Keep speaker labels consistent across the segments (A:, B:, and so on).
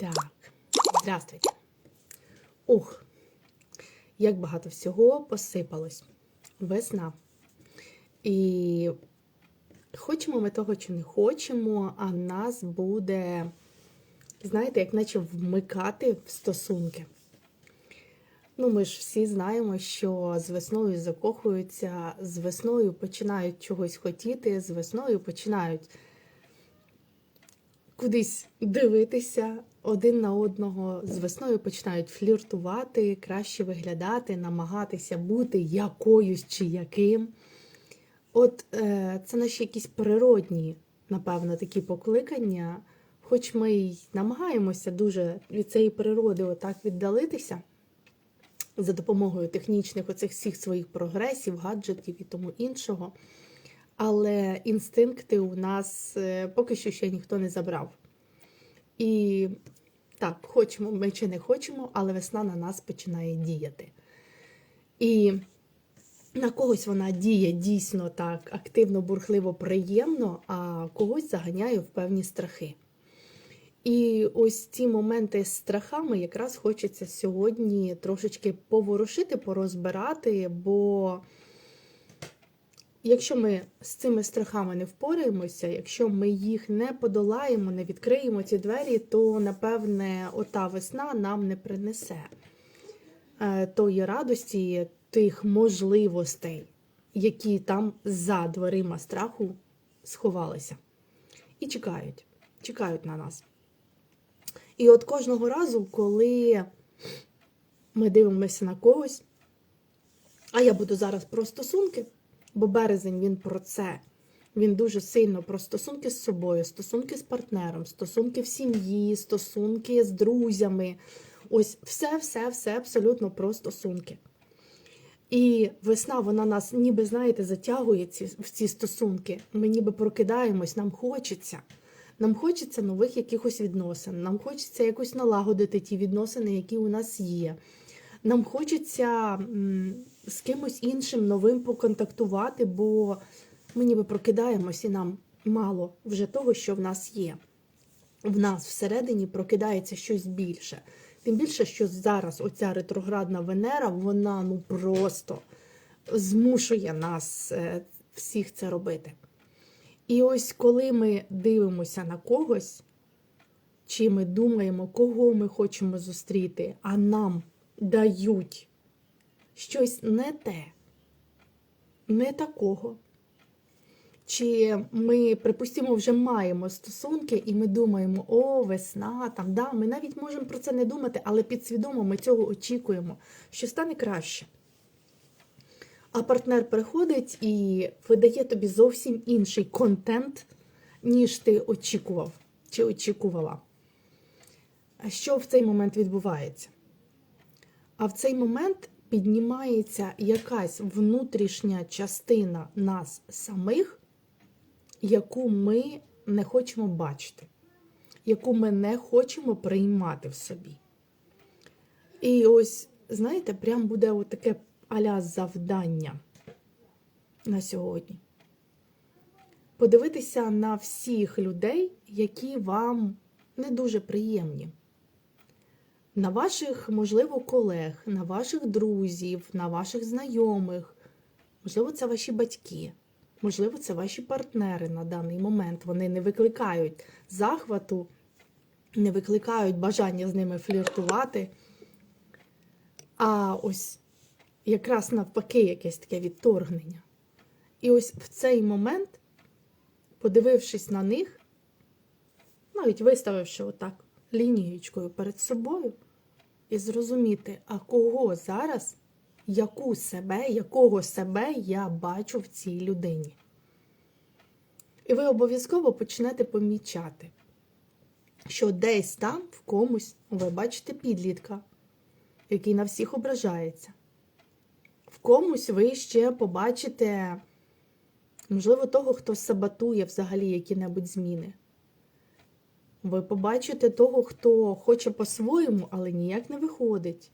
A: Так, здравствуйте. Ух, як багато всього посипалось. Весна. І хочемо ми того чи не хочемо, а нас буде, знаєте, як наче вмикати в стосунки. Ну, ми ж всі знаємо, що з весною закохуються, з весною починають чогось хотіти, з весною починають кудись дивитися один на одного. З весною починають фліртувати, краще виглядати, намагатися бути якоюсь чи яким. От е, це наші якісь природні, напевно, такі покликання, хоч ми й намагаємося дуже від цієї природи отак віддалитися за допомогою технічних оцих всіх своїх прогресів, гаджетів і тому іншого. Але інстинкти у нас е, поки що ще ніхто не забрав. І так, хочемо ми чи не хочемо, але весна на нас починає діяти. І на когось вона діє дійсно так активно, бурхливо, приємно, а когось заганяє в певні страхи. І ось ці моменти з страхами якраз хочеться сьогодні трошечки поворушити, порозбирати, бо якщо ми з цими страхами не впораємося, якщо ми їх не подолаємо, не відкриємо ці двері, то напевне ота весна нам не принесе е, тої радості, тих можливостей, які там за дверима страху сховалися. І чекають, чекають на нас. І от кожного разу, коли ми дивимося на когось, а я буду зараз про стосунки, бо березень він про це. Він дуже сильно про стосунки з собою, стосунки з партнером, стосунки в сім'ї, стосунки з друзями. Ось все-все-все абсолютно про стосунки. І весна, вона нас, ніби, знаєте, затягує ці, в ці стосунки. Ми ніби прокидаємось, нам хочеться. Нам хочеться нових якихось відносин, нам хочеться якось налагодити ті відносини, які у нас є. Нам хочеться з кимось іншим новим поконтактувати, бо ми ніби прокидаємось і нам мало вже того, що в нас є. В нас всередині прокидається щось більше. Тим більше, що зараз оця ретроградна Венера, вона ну просто змушує нас е, всіх це робити. І ось коли ми дивимося на когось, чи ми думаємо, кого ми хочемо зустріти, а нам дають щось не те, не такого. Чи ми, припустимо, вже маємо стосунки, і ми думаємо, о, весна, там, да, ми навіть можемо про це не думати, але підсвідомо ми цього очікуємо, що стане краще. А партнер приходить і видає тобі зовсім інший контент, ніж ти очікував чи очікувала. А що в цей момент відбувається? А в цей момент піднімається якась внутрішня частина нас самих, яку ми не хочемо бачити, яку ми не хочемо приймати в собі. І ось, знаєте, прям буде таке аля завдання на сьогодні. Подивитися на всіх людей, які вам не дуже приємні. На ваших, можливо, колег, на ваших друзів, на ваших знайомих, можливо, це ваші батьки, можливо, це ваші партнери на даний момент. Вони не викликають захвату, не викликають бажання з ними фліртувати. А ось якраз навпаки, якесь таке відторгнення. І ось в цей момент, подивившись на них, навіть виставивши отак лінієчкою перед собою, і зрозуміти, а кого зараз, яку себе, якого себе я бачу в цій людині. І ви обов'язково почнете помічати, що десь там в комусь ви бачите підлітка, який на всіх ображається. В комусь ви ще побачите, можливо, того, хто саботує взагалі які-небудь зміни. Ви побачите того, хто хоче по-своєму, але ніяк не виходить.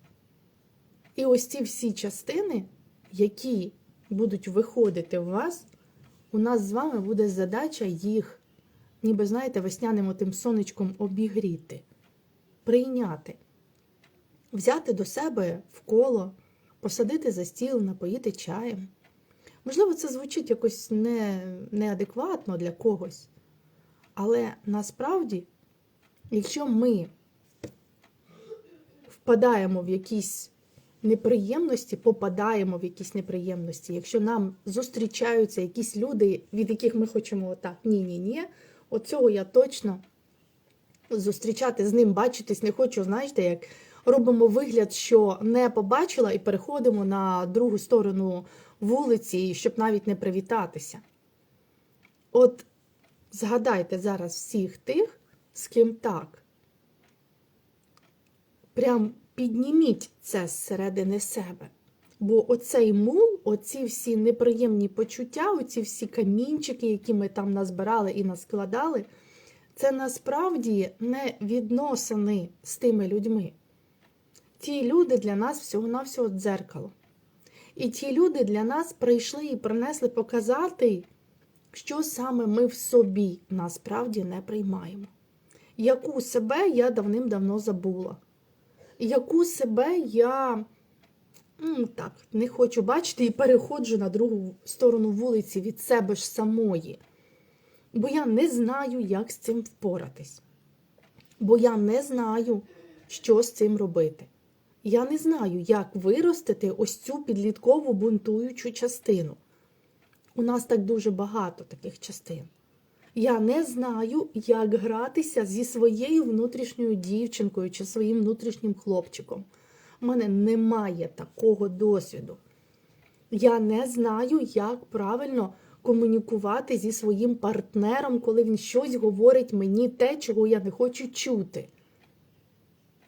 A: І ось ці всі частини, які будуть виходити в вас, у нас з вами буде задача їх, ніби, знаєте, весняним тим сонечком обігріти, прийняти, взяти до себе в коло, посадити за стіл, напоїти чаєм. Можливо, це звучить якось не, неадекватно для когось. Але насправді, якщо ми впадаємо в якісь неприємності, попадаємо в якісь неприємності, якщо нам зустрічаються якісь люди, від яких ми хочемо отак, ні-ні-ні, от цього я точно зустрічати з ним, бачитись не хочу, знаєте, як робимо вигляд, що не побачила, і переходимо на другу сторону вулиці, щоб навіть не привітатися. От згадайте зараз всіх тих, з ким так. Прям підніміть це зсередини себе. Бо оцей мул, оці всі неприємні почуття, оці всі камінчики, які ми там назбирали і наскладали, це насправді не відносини з тими людьми. Ті люди для нас всього-навсього дзеркало. І ті люди для нас прийшли і принесли показати, що саме ми в собі насправді не приймаємо. Яку себе я давним-давно забула. Яку себе я так, не хочу бачити і переходжу на другу сторону вулиці від себе ж самої. Бо я не знаю, як з цим впоратись. Бо я не знаю, що з цим робити. Я не знаю, як виростити ось цю підліткову бунтуючу частину. У нас так дуже багато таких частин. Я не знаю, як гратися зі своєю внутрішньою дівчинкою чи своїм внутрішнім хлопчиком. У мене немає такого досвіду. Я не знаю, як правильно комунікувати зі своїм партнером, коли він щось говорить мені те, чого я не хочу чути.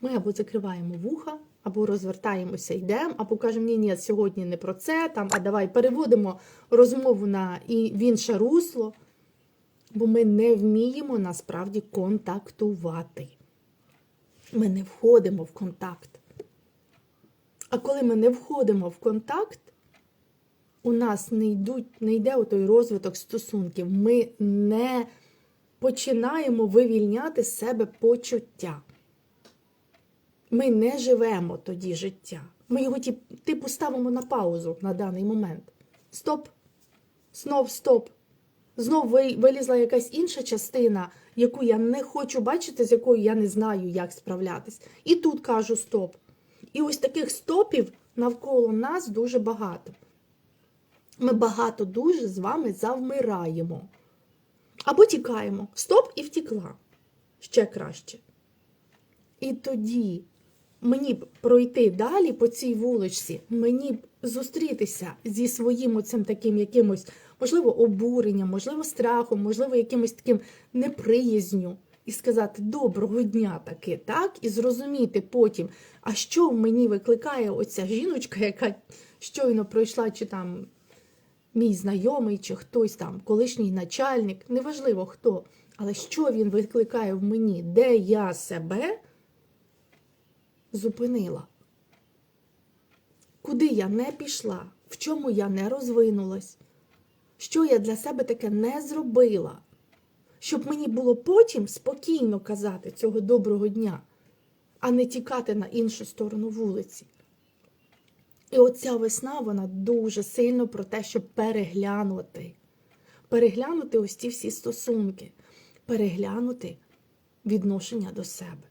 A: Ми або закриваємо вуха, або розвертаємося, йдемо, або кажемо, ні, ні, сьогодні не про це, там, а давай переводимо розмову на в інше русло, бо ми не вміємо насправді контактувати. Ми не входимо в контакт. А коли ми не входимо в контакт, у нас не, йдуть, не йде той розвиток стосунків. Ми не починаємо вивільняти з себе почуття. Ми не живемо тоді життя. Ми його типу ставимо на паузу на даний момент. Стоп. Знов стоп. Знов вилізла якась інша частина, яку я не хочу бачити, з якою я не знаю, як справлятись. І тут кажу стоп. І ось таких стопів навколо нас дуже багато. Ми багато дуже з вами завмираємо. Або тікаємо. Стоп і втікла. Ще краще. І тоді мені б пройти далі по цій вуличці, мені б зустрітися зі своїм оцим таким якимось, можливо, обуренням, можливо, страхом, можливо, якимось таким неприязню. І сказати доброго дня таки, так? І зрозуміти потім, а що в мені викликає оця жіночка, яка щойно пройшла, чи там мій знайомий, чи хтось там, колишній начальник, неважливо хто, але що він викликає в мені, де я себе зупинила. Куди я не пішла, в чому я не розвинулась, що я для себе таке не зробила, щоб мені було потім спокійно казати цього доброго дня, а не тікати на іншу сторону вулиці. І оця весна, вона дуже сильно про те, щоб переглянути. Переглянути ось ці всі стосунки, переглянути відношення до себе.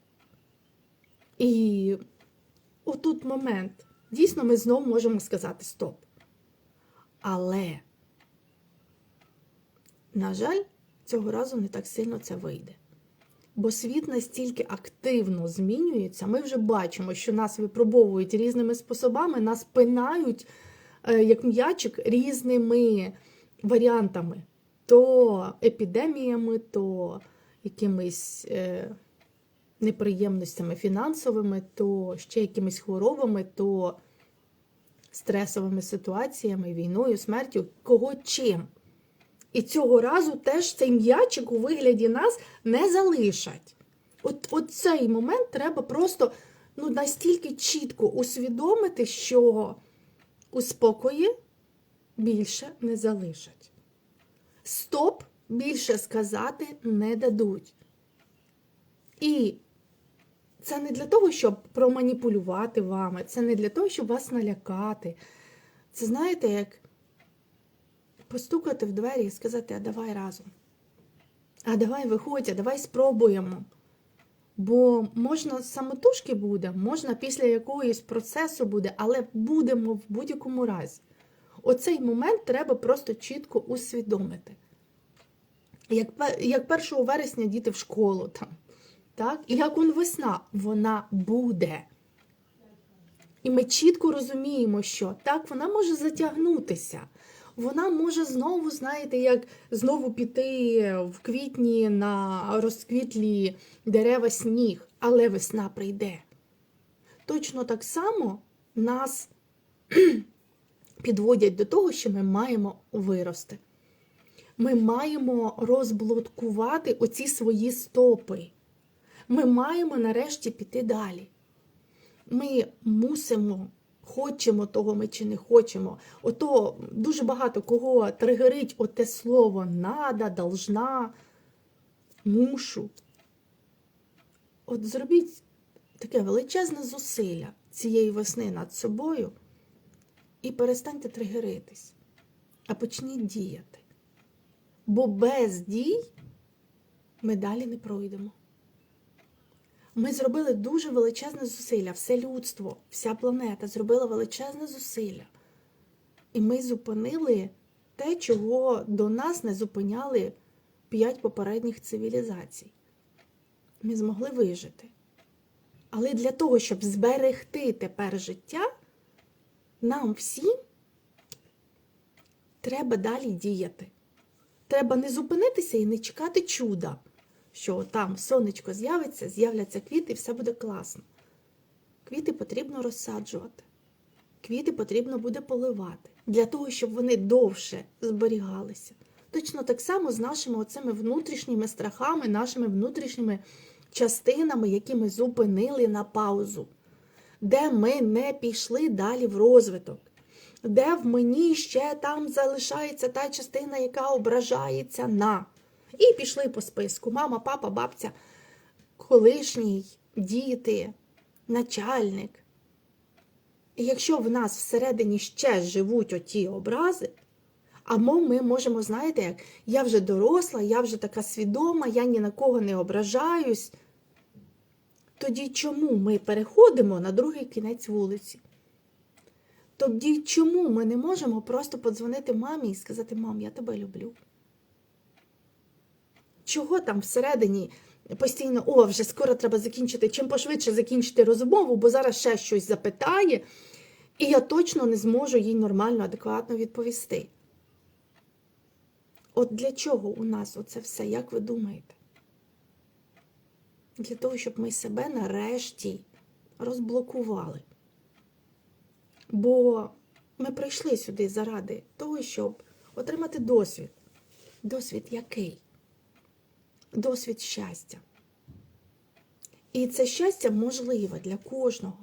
A: І отут момент. Дійсно, ми знову можемо сказати стоп. Але, на жаль, цього разу не так сильно це вийде. Бо світ настільки активно змінюється, ми вже бачимо, що нас випробовують різними способами, нас пинають, е, як м'ячик, різними варіантами: то епідеміями, то якимись е, неприємностями фінансовими, то ще якимись хворобами, то стресовими ситуаціями, війною, смертю, кого чим. І цього разу теж цей м'ячик у вигляді нас не залишать. От, от цей момент треба просто ну, настільки чітко усвідомити, що у спокої більше не залишать. Стоп більше сказати не дадуть. І Це не для того, щоб проманіпулювати вами, це не для того, щоб вас налякати. Це знаєте, як постукати в двері і сказати, а давай разом. А давай виходь, а давай спробуємо. Бо можна самотужки буде, можна після якогось процесу буде, але будемо в будь-якому разі. Оцей момент треба просто чітко усвідомити. Як, як 1 вересня діти в школу там. Так? І як он весна, вона буде. І ми чітко розуміємо, що так, вона може затягнутися. Вона може знову, знаєте, як знову піти в квітні на розквітлі дерева сніг, але весна прийде. Точно так само нас підводять до того, що ми маємо вирости. Ми маємо розблокувати оці свої стопи. Ми маємо нарешті піти далі. Ми мусимо, хочемо того ми чи не хочемо. Ото дуже багато кого тригерить оте слово нада, должна, мушу. От зробіть таке величезне зусилля цієї весни над собою і перестаньте тригеритись, а почніть діяти. Бо без дій ми далі не пройдемо. Ми зробили дуже величезне зусилля, все людство, вся планета зробила величезне зусилля. І ми зупинили те, чого до нас не зупиняли п'ять попередніх цивілізацій. Ми змогли вижити. Але для того, щоб зберегти тепер життя, нам всім треба далі діяти. Треба не зупинитися і не чекати чуда, що там сонечко з'явиться, з'являться квіти і все буде класно. Квіти потрібно розсаджувати. Квіти потрібно буде поливати для того, щоб вони довше зберігалися. Точно так само з нашими оцими внутрішніми страхами, нашими внутрішніми частинами, які ми зупинили на паузу, де ми не пішли далі в розвиток, де в мені ще там залишається та частина, яка ображається на. І пішли по списку: мама, папа, бабця, колишній, діти, начальник. І якщо в нас всередині ще живуть оті образи, або ми можемо, знаєте, як я вже доросла, я вже така свідома, я ні на кого не ображаюсь. Тоді чому ми переходимо на другий кінець вулиці? Тоді чому ми не можемо просто подзвонити мамі і сказати, мам, я тебе люблю? Чого там всередині постійно, о, вже скоро треба закінчити, чим пошвидше закінчити розмову, бо зараз ще щось запитає, і я точно не зможу їй нормально, адекватно відповісти. От для чого у нас оце все, як ви думаєте? Для того, щоб ми себе нарешті розблокували. Бо ми прийшли сюди заради того, щоб отримати досвід. Досвід який? Досвід щастя. І це щастя можливе для кожного.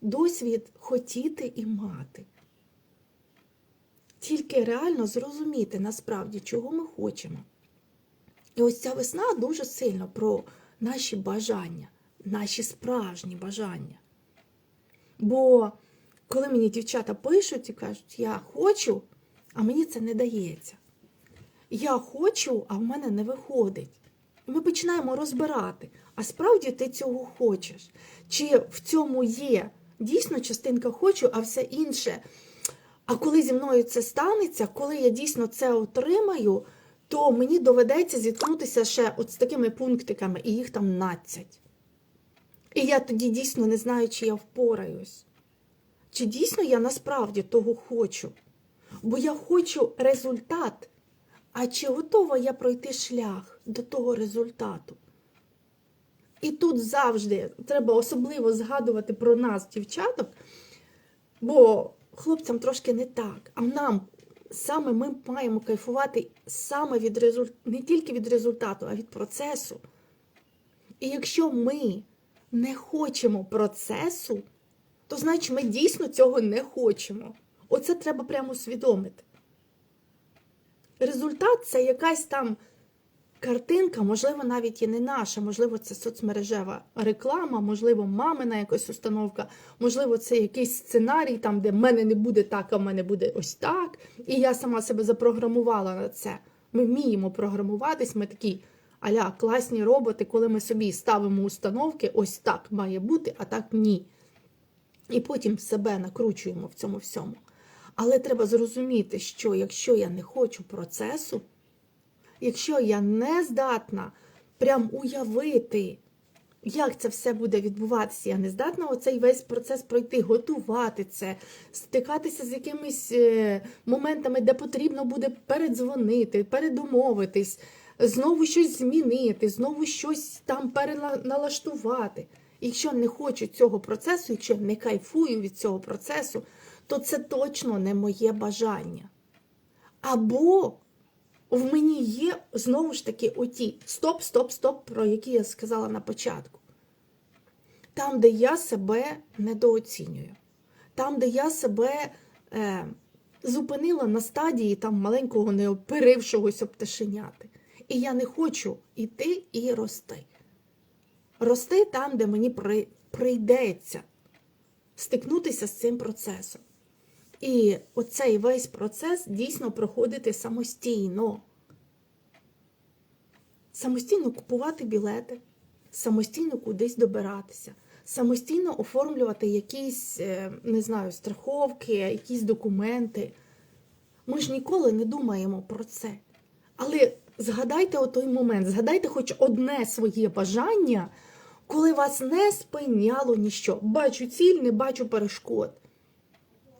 A: Досвід хотіти і мати. Тільки реально зрозуміти насправді, чого ми хочемо. І ось ця весна дуже сильно про наші бажання, наші справжні бажання. Бо коли мені дівчата пишуть і кажуть, я хочу, а мені це не дається. Я хочу, а в мене не виходить. І ми починаємо розбирати, а справді ти цього хочеш? Чи в цьому є дійсно частинка хочу, а все інше. А коли зі мною це станеться, коли я дійсно це отримаю, то мені доведеться зіткнутися ще от з такими пунктиками, і їх там 12. І я тоді дійсно не знаю, чи я впораюсь. Чи дійсно я насправді того хочу? Бо я хочу результат. А чи готова я пройти шлях до того результату? І тут завжди треба особливо згадувати про нас, дівчаток, бо хлопцям трошки не так. А нам саме ми маємо кайфувати саме від результ... не тільки від результату, а від процесу. І якщо ми не хочемо процесу, то значить ми дійсно цього не хочемо. Оце треба прямо усвідомити. Результат це якась там картинка, можливо, навіть і не наша, можливо, це соцмережева реклама, можливо, мамина якась установка, можливо, це якийсь сценарій, там, де в мене не буде так, а в мене буде ось так. І я сама себе запрограмувала на це. Ми вміємо програмуватись, ми такі аля класні роботи, коли ми собі ставимо установки, ось так має бути, а так ні. І потім себе накручуємо в цьому всьому. Але треба зрозуміти, що якщо я не хочу процесу, якщо я не здатна прям уявити, як це все буде відбуватися, я не здатна оцей весь процес пройти, готувати це, стикатися з якимись е, моментами, де потрібно буде передзвонити, передомовитись, знову щось змінити, знову щось там переналаштувати. Якщо не хочу цього процесу, якщо не кайфую від цього процесу, то це точно не моє бажання. Або в мені є знову ж таки оті стоп, стоп, стоп, про які я сказала на початку. Там, де я себе недооцінюю, там, де я себе е, зупинила на стадії там маленького неоперившогося пташеняти. І я не хочу йти і рости. Рости там, де мені при, прийдеться стикнутися з цим процесом. І оцей весь процес дійсно проходити самостійно. Самостійно купувати білети, самостійно кудись добиратися, самостійно оформлювати якісь, е, не знаю, страховки, якісь документи. Ми ж ніколи не думаємо про це. Але згадайте той момент, згадайте хоч одне своє бажання, коли вас не спиняло ніщо. Бачу ціль, не бачу перешкод.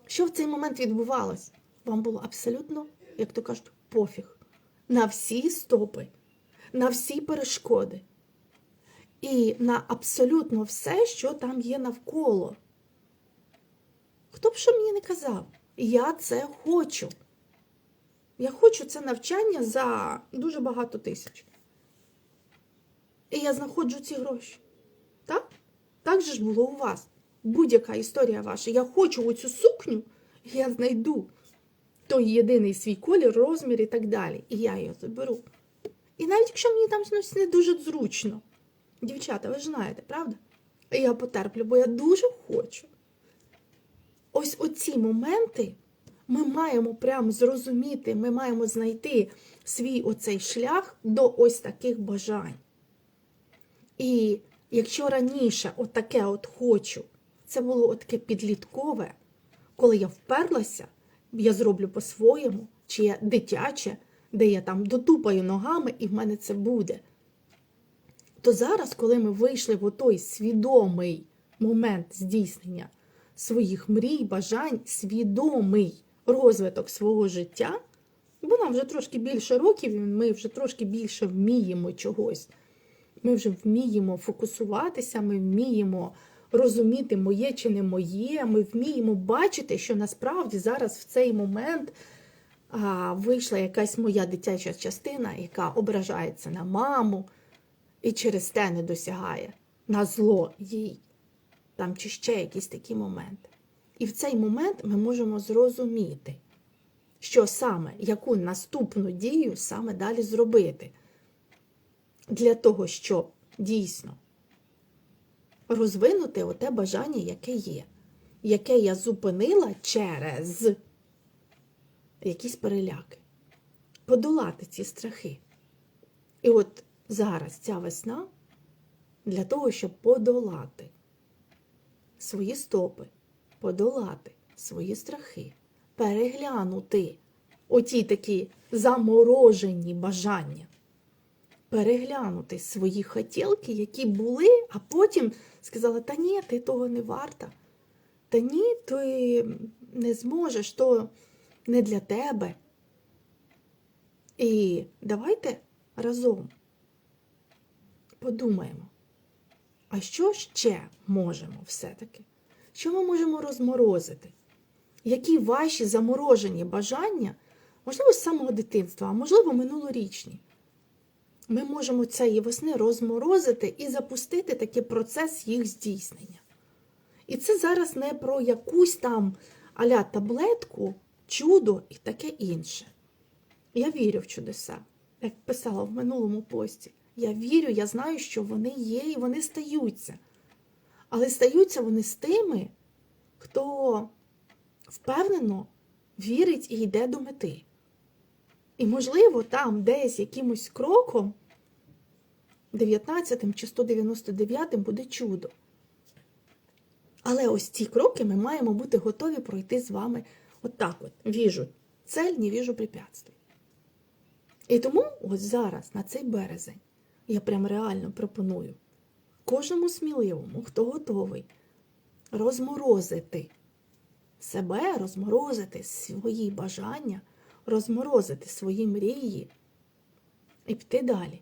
A: Що в цей момент відбувалось? Вам було абсолютно, як то кажуть, пофіг. На всі стопи, на всі перешкоди. І на абсолютно все, що там є навколо. Хто б що мені не казав, я це хочу. Я хочу це навчання за дуже багато тисяч. І я знаходжу ці гроші. Так? Так же ж було у вас. Будь-яка історія ваша. Я хочу оцю сукню, я знайду той єдиний свій колір, розмір і так далі. І я її заберу. І навіть якщо мені там не дуже зручно. Дівчата, ви ж знаєте, правда? Я потерплю, бо я дуже хочу. Ось оці моменти ми маємо прямо зрозуміти, ми маємо знайти свій оцей шлях до ось таких бажань. І якщо раніше отаке от хочу, це було таке підліткове, коли я вперлася, я зроблю по-своєму, чи я дитяче, де я там дотупаю ногами, і в мене це буде. То зараз, коли ми вийшли в той свідомий момент здійснення своїх мрій, бажань, свідомий розвиток свого життя, бо нам вже трошки більше років, і ми вже трошки більше вміємо чогось. Ми вже вміємо фокусуватися, ми вміємо розуміти, моє чи не моє. Ми вміємо бачити, що насправді зараз в цей момент а, вийшла якась моя дитяча частина, яка ображається на маму і через те не досягає на зло їй. Там чи ще якісь такі моменти. І в цей момент ми можемо зрозуміти, що саме, яку наступну дію саме далі зробити. Для того, щоб дійсно розвинути оте бажання, яке є, яке я зупинила через якісь переляки, подолати ці страхи. І от зараз ця весна для того, щоб подолати свої стопи, подолати свої страхи, переглянути оті такі заморожені бажання переглянути свої хотілки, які були, а потім сказала, та ні, ти того не варта. Та ні, ти не зможеш, то не для тебе. І давайте разом подумаємо, а що ще можемо все-таки? Що ми можемо розморозити? Які ваші заморожені бажання, можливо, з самого дитинства, а можливо, минулорічні? Ми можемо цієї весни розморозити і запустити такий процес їх здійснення. І це зараз не про якусь там аля таблетку, чудо і таке інше. Я вірю в чудеса. як писала в минулому пості. Я вірю, я знаю, що вони є і вони стаються. Але стаються вони з тими, хто впевнено вірить і йде до мети. І, можливо, там десь якимось кроком, 19 чи 199 буде чудо. Але ось ці кроки ми маємо бути готові пройти з вами отак от. Віжу цель, не віжу препятствий. І тому ось зараз, на цей березень, я прям реально пропоную кожному сміливому, хто готовий розморозити себе, розморозити свої бажання, розморозити свої мрії і піти далі.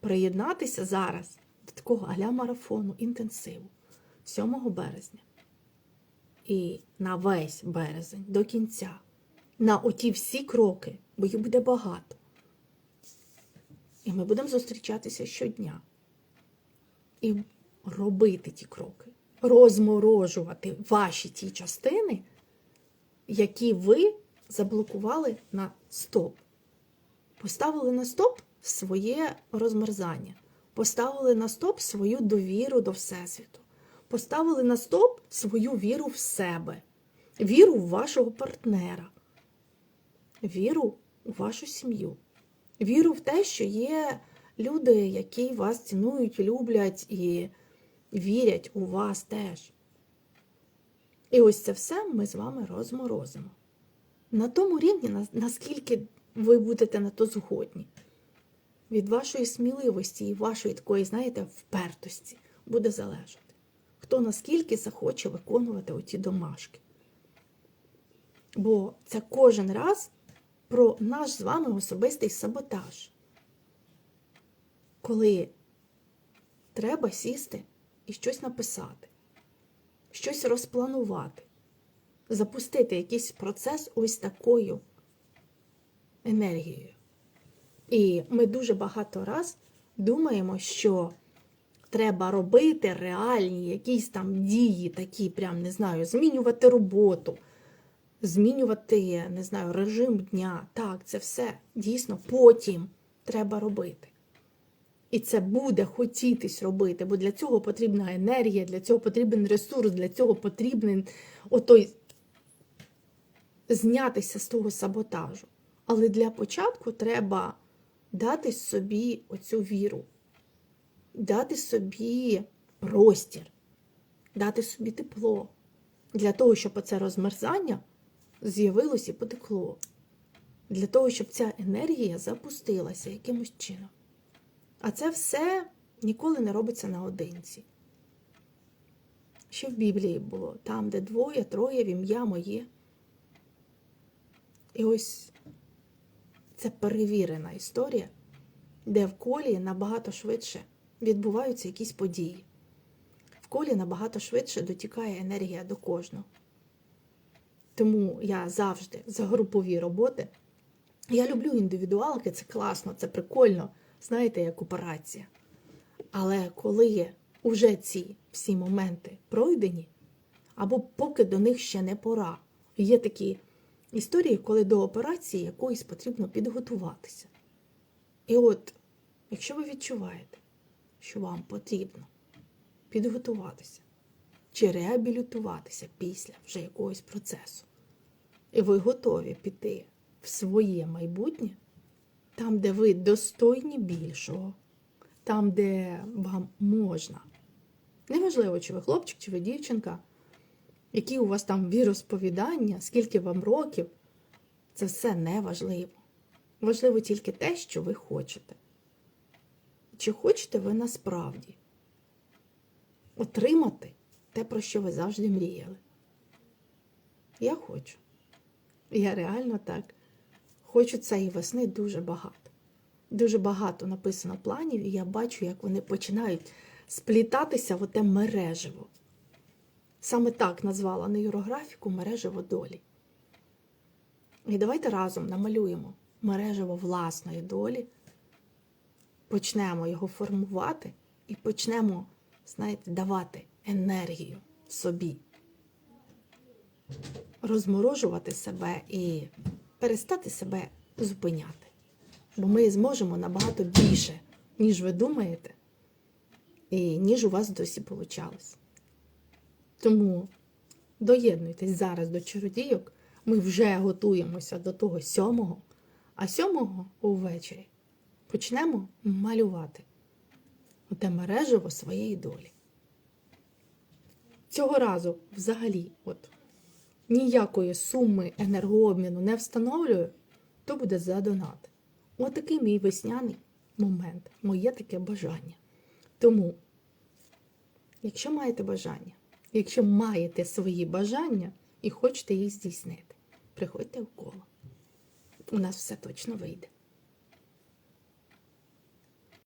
A: Приєднатися зараз до такого аля марафону інтенсиву 7 березня. І на весь березень до кінця. На оті всі кроки, бо їх буде багато. І ми будемо зустрічатися щодня. І робити ті кроки, розморожувати ваші ті частини, які ви заблокували на стоп. Поставили на стоп своє розмерзання, поставили на стоп свою довіру до Всесвіту, поставили на стоп свою віру в себе, віру в вашого партнера, віру у вашу сім'ю, віру в те, що є люди, які вас цінують, люблять і вірять у вас теж. І ось це все ми з вами розморозимо. На тому рівні, наскільки ви будете на то згодні. Від вашої сміливості і вашої такої, знаєте, впертості буде залежати. Хто наскільки захоче виконувати оті домашки. Бо це кожен раз про наш з вами особистий саботаж. Коли треба сісти і щось написати, щось розпланувати, запустити якийсь процес ось такою енергією. І ми дуже багато раз думаємо, що треба робити реальні якісь там дії, такі, прям не знаю, змінювати роботу, змінювати, не знаю, режим дня. Так, це все дійсно потім треба робити. І це буде хотітись робити, бо для цього потрібна енергія, для цього потрібен ресурс, для цього потрібен отой знятися з того саботажу. Але для початку треба дати собі оцю віру, дати собі простір, дати собі тепло, для того, щоб оце розмерзання з'явилось і потекло, для того, щоб ця енергія запустилася якимось чином. А це все ніколи не робиться наодинці. Ще в Біблії було там, де двоє, троє в ім'я моє. І ось це перевірена історія, де в колі набагато швидше відбуваються якісь події. В колі набагато швидше дотікає енергія до кожного. Тому я завжди за групові роботи. Я люблю індивідуалки, це класно, це прикольно, знаєте, як операція. Але коли вже ці всі моменти пройдені, або поки до них ще не пора, є такі історії, коли до операції якоїсь потрібно підготуватися. І от, якщо ви відчуваєте, що вам потрібно підготуватися чи реабілітуватися після вже якогось процесу, і ви готові піти в своє майбутнє, там, де ви достойні більшого, там, де вам можна. Неважливо, чи ви хлопчик, чи ви дівчинка, які у вас там віросповідання, скільки вам років, це все не важливо. Важливо тільки те, що ви хочете. Чи хочете ви насправді отримати те, про що ви завжди мріяли? Я хочу. Я реально так. Хочу цієї весни дуже багато. Дуже багато написано планів, і я бачу, як вони починають сплітатися в оте мережево. Саме так назвала нейрографіку мережево долі. І давайте разом намалюємо мережево власної долі, почнемо його формувати і почнемо, знаєте, давати енергію собі, розморожувати себе і перестати себе зупиняти. Бо ми зможемо набагато більше, ніж ви думаєте, і ніж у вас досі вийшло. Тому доєднуйтесь зараз до чародійок. Ми вже готуємося до того сьомого, а сьомого увечері почнемо малювати оте мережево своєї долі. Цього разу взагалі от, ніякої суми енергообміну не встановлюю, то буде за донат. Отакий мій весняний момент, моє таке бажання. Тому, якщо маєте бажання, якщо маєте свої бажання і хочете їх здійснити, приходьте в коло. У нас все точно вийде.